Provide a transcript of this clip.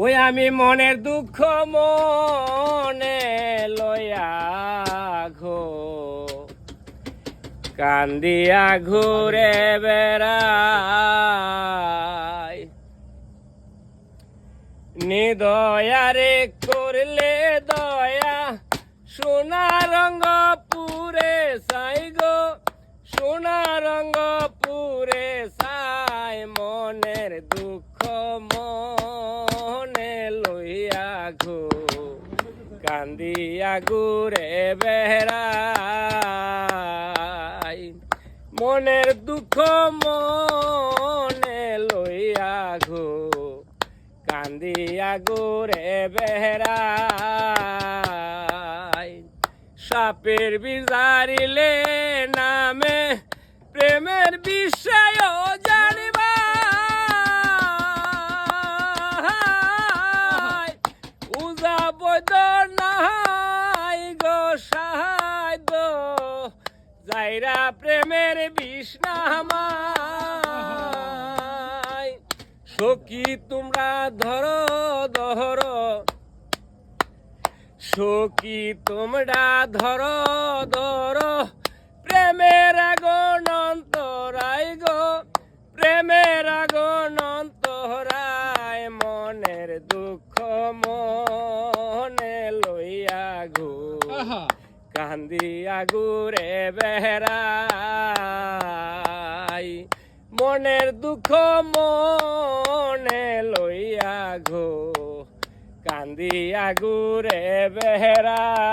ওই আমি মনের দুঃখ মনে লয়া ঘো। কান্দিয়া ঘুরে বেড়াই। নিদয়ারে করলে দয়া, সোনা রঙ্গ পুরে সাই গো। সোনা রঙ্গ পুরে সাই মনের দুঃখ মনে। ঘো কান্দিয়া ঘুরে বেড়াই মনের দুঃখ মনে লইয়া ঘো কান্দিয়া গোরে বেহরাই। সাপের বিজারিলে নামে যাইরা প্রেমের বিষ্ণামায় সখী, তোমরা ধরো, ধর। সখী, তোমরা ধরো, ধর। প্রেমের আগনন্তরাই গো। প্রেমের আগনন্তরায় মনের দুঃখ মনে লইয়া ঘো কান্দিয়া ঘুরে বেহরাই মনের দুঃখ মনে লইয়া ঘো কান্দিয়া ঘুরে বেহরাই